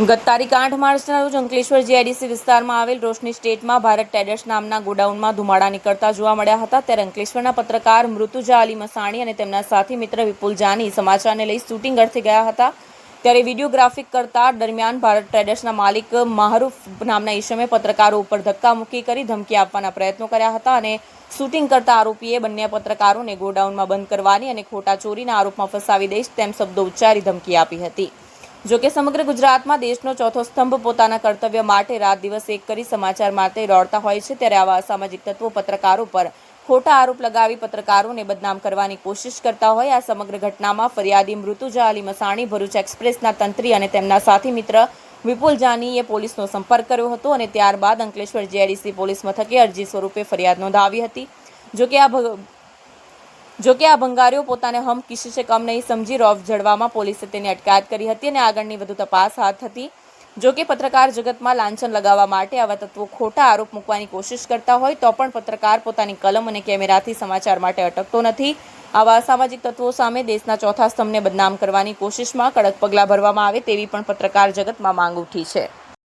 ગત તારીખ આઠ માર્ચના રોજ અંકલેશ્વર જીઆઈડીસી વિસ્તારમાં આવેલ રોશની સ્ટેટમાં ભારત ટેડર્સ નામના ગોડાઉનમાં ધુમાડા નીકળતા જોવા મળ્યા હતા. ત્યારે અંકલેશ્વરના પત્રકાર મૃતુજા અલી મસાણી અને તેમના સાથી મિત્ર વિપુલ જાની સમાચારને લઈ શૂટિંગ અર્થે ગયા હતા. ત્યારે વિડીયોગ્રાફિક કરતા દરમિયાન ભારત ટ્રેડર્સના માલિક માહરૂફ નામના ઈશમે પત્રકારો ઉપર ધક્કા મૂકી કરી ધમકી આપવાના પ્રયત્નો કર્યા હતા અને શૂટિંગ કરતા આરોપીએ બંને પત્રકારોને ગોડાઉનમાં બંધ કરવાની અને ખોટા ચોરીના આરોપમાં ફસાવી દઈશ તેમ શબ્દો ઉચ્ચારી ધમકી આપી હતી. જો કે સમગ્ર ગુજરાતમાં દેશનો ચોથો સ્તંભ પોતાના કર્તવ્ય માટે રાત દિવસ એક કરી સમાચાર માટે દોડતા હોય છે, ત્યારે આવા અસામાજિક તત્વો પત્રકારો પર ખોટા આરોપ લગાવી પત્રકારોને બદનામ કરવાની કોશિશ કરતા હોય. આ સમગ્ર ઘટનામાં ફરિયાદી મૃતુજા અલી મસાણી, ભરૂચ એક્સપ્રેસના તંત્રી અને તેમના સાથી મિત્ર વિપુલ જાનીએ પોલીસનો સંપર્ક કર્યો હતો અને ત્યારબાદ અંકલેશ્વર જીઆઈડીસી પોલીસ મથકે અરજી સ્વરૂપે ફરિયાદ નોંધાવી હતી. જો કે આ ભ- જો કે આ ભંગારીઓ પોતાને હમ કિસી છે કમ નહીં સમજી રોફ જડવામાં પોલીસે તેની અટકાયત કરી હતી અને આગળની વધુ તપાસ હાથ હતી જો કે પત્રકાર જગતમાં લાંછન લગાવવા માટે આવા તત્વો ખોટા આરોપ મૂકવાની કોશિશ કરતા હોય તો પણ પત્રકાર પોતાની કલમ અને કેમેરાથી સમાચાર માટે અટકતો નથી. આવા અસામાજિક તત્વો સામે દેશના ચોથા સ્તંભને બદનામ કરવાની કોશિશમાં કડક પગલાં ભરવામાં આવે તેવી પણ પત્રકાર જગતમાં માંગ ઉઠી છે.